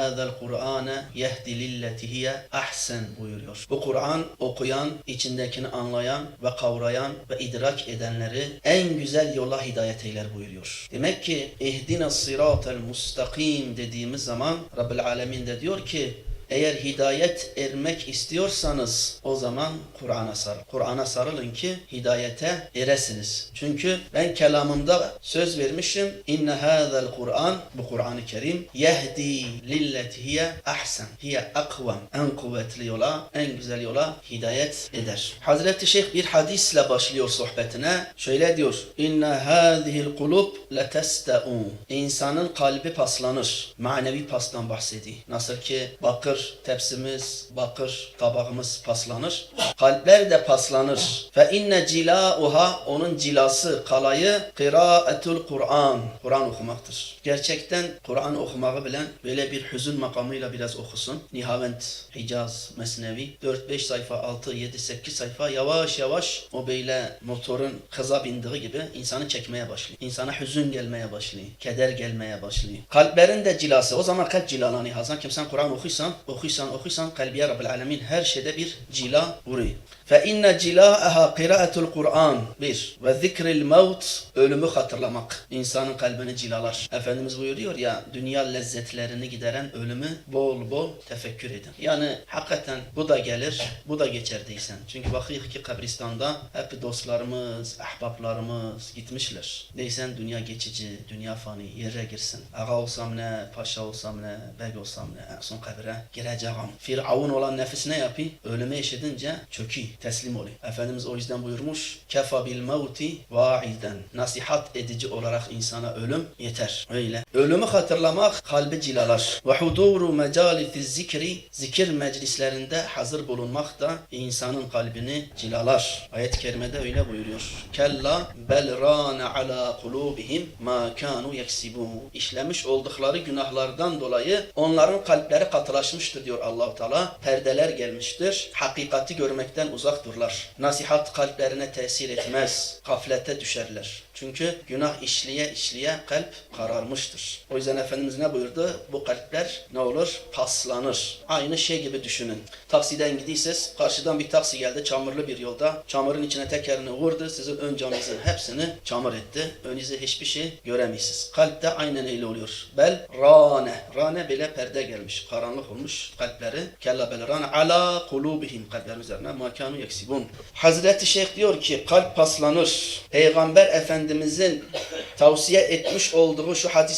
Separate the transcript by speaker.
Speaker 1: Hâzel Kur'âne yehdi lilleti hiye ahsen buyuruyor. Bu Kur'an okuyan, içindekini anlayan ve kavrayan ve idrak edenleri en güzel yola hidayet eyler buyuruyor. Demek ki ihdina sıratel mustakim dediğimiz zaman Rabbil Alemin de diyor ki eğer hidayet ermek istiyorsanız o zaman Kur'an'a sarılın. Kur'an'a sarılın ki hidayete eresiniz. Çünkü ben kelamımda söz vermişim. İnne hâzel Kur'an bu Kur'an-ı Kerim yehdi lilleti hiye ahsen. Hiye akvam. En kuvvetli yola, en güzel yola hidayet eder. Hazreti Şeyh bir hadisle başlıyor sohbetine. Şöyle diyor. İnne hâzihil kulub letesta'u. İnsanın kalbi paslanır. Manevi pastan bahsediyor. Nasıl ki bakır tepsimiz, bakır tabağımız paslanır. Kalpler de paslanır. Fe inne cilauha onun cilası, kalayı kıraatul Kur'an. Kur'an okumaktır. Gerçekten Kur'an okumayı bilen böyle bir hüzün makamıyla biraz okusun. Nihavent, Hicaz, Mesnevi 4-5 sayfa, 6, 7, 8 sayfa yavaş yavaş o böyle motorun hıza bindiği gibi insanı çekmeye başlıyor. İnsana hüzün gelmeye başlıyor. Keder gelmeye başlıyor. Kalplerin de cilası. O zaman kalp cilalanıyor. Hazan kim sen Kur'an okuysan, okuysan, okuysan kalbiye Rabbil Alemin her şeyde bir cila vuruyor. Fe inne cilaaha kıraatul Kur'an. Bir. Ve zikril mevt. Ölümü hatırlamak. İnsanın kalbini cilalar. Efendimiz buyuruyor ya dünya lezzetlerini gideren ölümü bol bol tefekkür edin. Yani hakikaten bu da gelir, bu da geçer değilsen. Çünkü bakıyor ki kabristanda hep dostlarımız, ahbaplarımız gitmişler. Değilsen dünya geçici, dünya fani, yere girsin. Ağa olsam ne, paşa olsam ne, bey olsam ne, son kabire gireceğim. Firavun olan nefis ne yapıyor? Ölümü eşidince çöküyor, teslim oluyor. Efendimiz o yüzden buyurmuş, kefa bil mevti vaiden. Nasihat edici olarak insana ölüm yeter. Öyle. Ölümü hatırlamak kalbi cilalar. Ve huduru mecaliti zikri zikir meclislerinde hazır bulunmak da insanın kalbini cilalar. Ayet-i kerimede öyle buyuruyor. Kella bel rana ala kulubihim ma kanu yeksibun. İşlemiş oldukları günahlardan dolayı onların kalpleri katılaşmıştır diyor Allahu Teala. Perdeler gelmiştir. Hakikati görmekten uzaktırlar. Nasihat kalplerine tesir etmez. Gaflete düşerler. Çünkü günah işliye işliye kalp kararmıştır. O yüzden Efendimiz ne buyurdu? Bu kalpler ne olur? Paslanır. Aynı şey gibi düşünün. Taksiden gidiyseniz karşıdan bir taksi geldi çamurlu bir yolda. Çamurun içine tekerini vurdu. Sizin ön camınızın hepsini çamur etti. Önünüze hiçbir şey göremeyesiz. Kalpte aynen öyle oluyor. Bel rane. Rane bile perde gelmiş. Karanlık olmuş kalpleri. Kella bel rane ala kulubihim. Kalplerin üzerine makanu yeksibun. Hazreti Şeyh diyor ki kalp paslanır. Peygamber Efendimizin tavsiye etmiş olduğu şu hadis